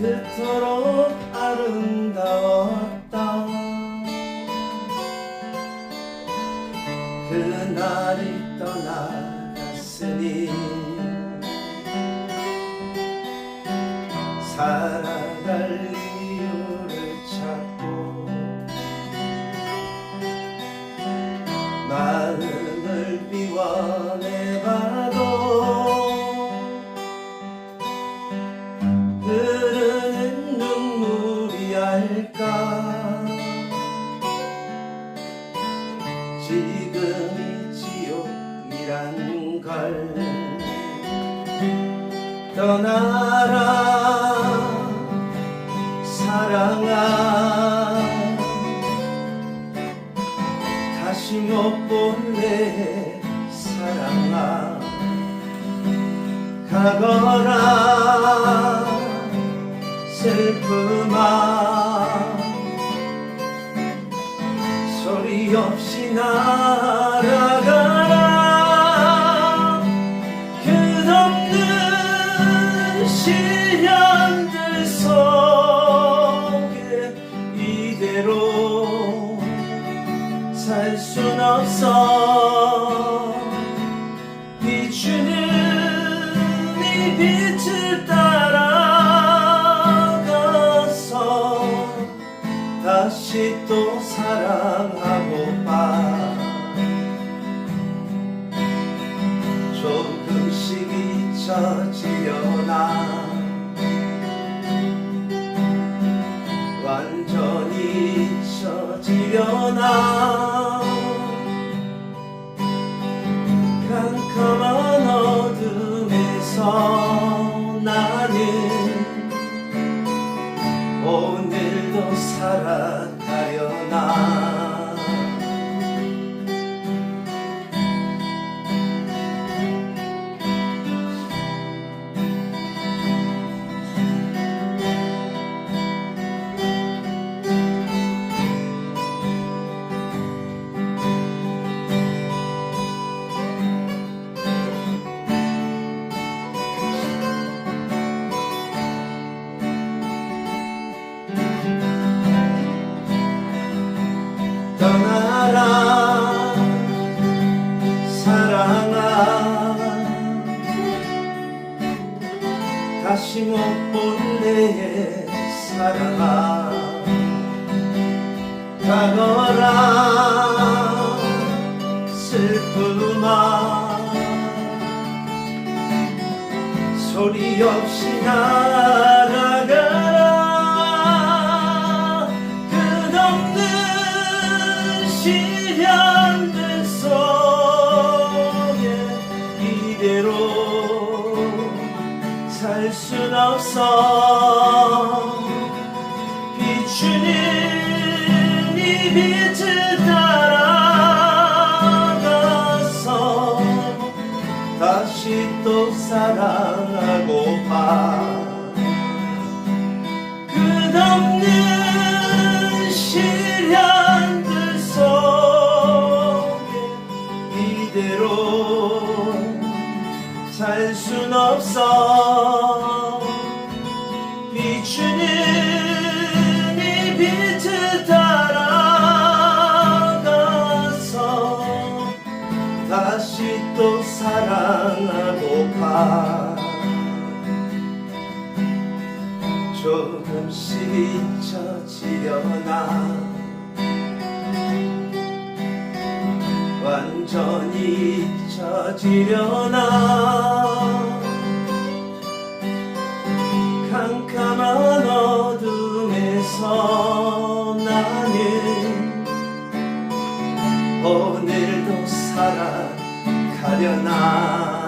그토록 아름다워 이란 걸 떠나라 사랑아 다시 못 볼래 사랑아 가거라 슬픔아 소리 없이 날 살 순 없어. 비추는 이 빛을 따라가서 다시 또 사랑하고파 조금씩 잊혀지려나? 완전히 잊혀지려나 오 다시 못 볼래 사랑아 가거라. 슬픔아 소리 없이 날 순 없어. 비추는 이 빛을 따라가서 다시 또 사랑하고파 끝없는 시련들 속에 이대로 살 순 없어 비추는 이 빛을 따라가서 다시 또 사랑하고파 조금씩 잊혀지려나. 완전히 잊혀지려나 오늘도 살아가려나